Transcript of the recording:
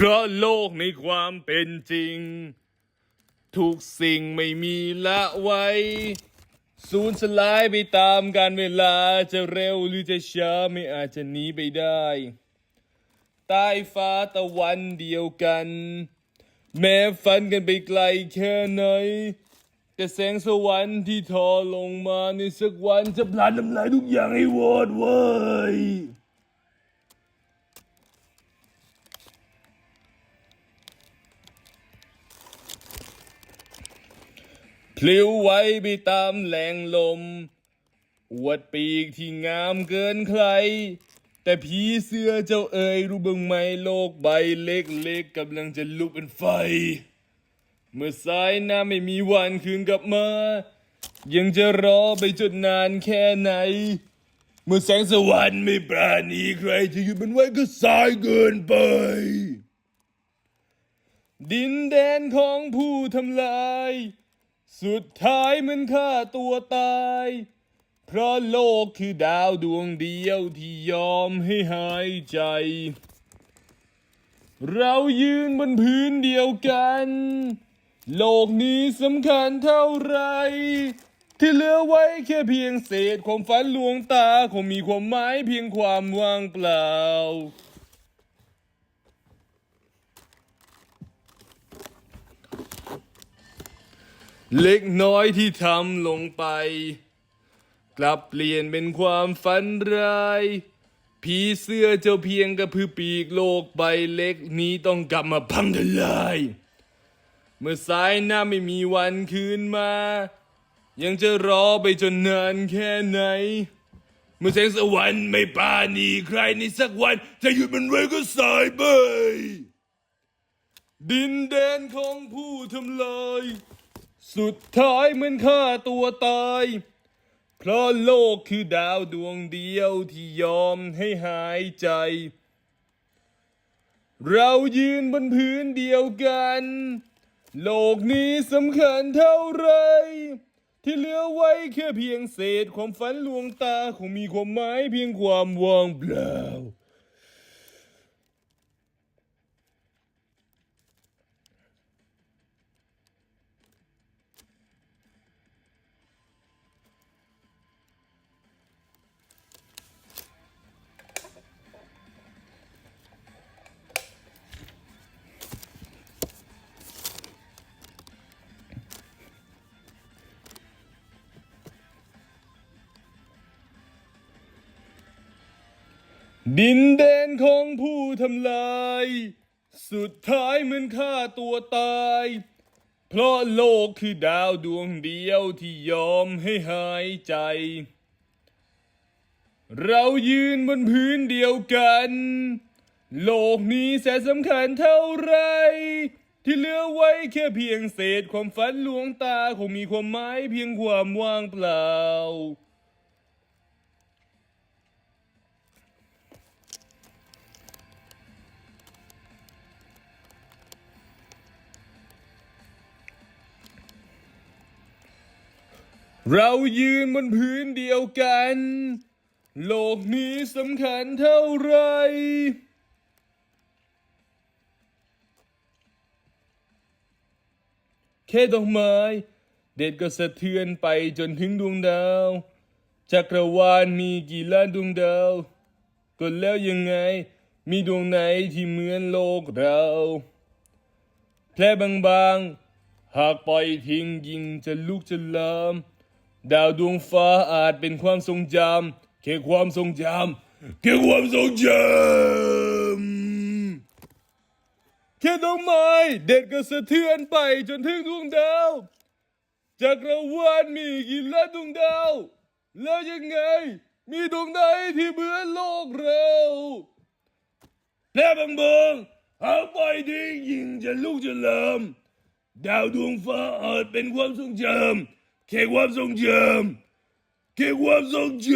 เพราะโลกในความเป็นจริง ทุกสิ่งไม่มีละไว้ สูญสลายไปตามการเวลาจะเร็วหรือจะช้าไม่อาจจะหนีไปได้ใต้ฟ้าตะวันเดียวกัน แม้ฝันกันไปไกลแค่ไหน แต่แสงสวรรค์ที่ทอลงมาในสักวันจะพลันทำลายทุกอย่างให้วอดเว้ย พลิ้วไหวไปตามแรงลม อวดปีกที่งามเกินใคร แต่ผีเสื้อเจ้าเอ๋ยรู้บ้างไหมโลกใบเล็กๆกำลังจะลุกเป็นไฟ เมื่อสายหน้าไม่มีวันคืนกลับมา ยังจะรอไปจนนานแค่ไหน เมื่อแสงสวรรค์ไม่ปราณีใครจะหยุดมันไว้ก็สายเกินไป ดินแดนของผู้ทำลาย สุดท้ายมันฆ่าตัวตาย เพราะโลกคือดาวดวงเดียวที่ยอมให้หายใจ เรายืนบนพื้นเดียวกัน โลกนี้สำคัญเท่าไร ที่เหลือไว้แค่เพียงเศษความฝันลวงตาคงมีความหมายเพียงความว่างเปล่า เล็กน้อยที่ทำลงไป กลับเปลี่ยนเป็นความฝันร้ายผีเสื้อเจ้าเพียงกระพือปีกโลกใบเล็กนี้ต้องกลับมาพังทลายเมื่อสายหน้าไม่มีวันคืนมา ยังจะรอไปจนนานแค่ไหน เมื่อแสงสวรรค์ไม่ปาณีใครในสักวัน จะหยุดมันไว้ก็สายไป ดินแดนของผู้ทำลาย สุดท้ายมันฆ่าตัวตาย เพราะโลกคือดาวดวงเดียวที่ยอมให้หายใจ เรายืนบนพื้นเดียวกัน โลกนี้สำคัญเท่าไร ที่เหลือไว้แค่เพียงเศษความฝันลวงตาคงมีความหมายเพียงความว่างเปล่า ดินแดนของผู้ทำลาย สุดท้ายมันฆ่าตัวตาย เพราะโลกคือดาวดวงเดียวที่ยอมให้หายใจ เรายืนบนพื้นเดียวกัน โลกนี้แสนสำคัญเท่าไร ที่เหลือไว้แค่เพียงเศษความฝันลวงตาคงมีความหมายเพียงความว่างเปล่า เรายืนบนพื้นเดียวกัน โลกนี้สำคัญเท่าไร แค่ดอกไม้ เด็ดก็สะเทือนไปจนถึงดวงดาว จักรวาลมีกี่ล้านดวงดาวก็แล้วยังไง มีดวงไหนที่เหมือนโลกเรา แผลบางๆ หากปล่อยทิ้งยิงจะลุกจะลาม ดาวดวงฟ้าอาจเป็นความทรงจำแค่ความทรงจำแค่ความทรงจำแค่ดอกไม้เด็ดก็สะเทือนไปจนถึงดวงดาวจักรวาลมีกี่ล้านดวงดาว แล้วยังไง มีดวงใดที่เหมือนโลกเราแผลบางๆหากปล่อยทิ้งยิงจะลุกจะลามดาวดวงฟ้าอาจเป็นความทรงจำ แค่ความทรงจ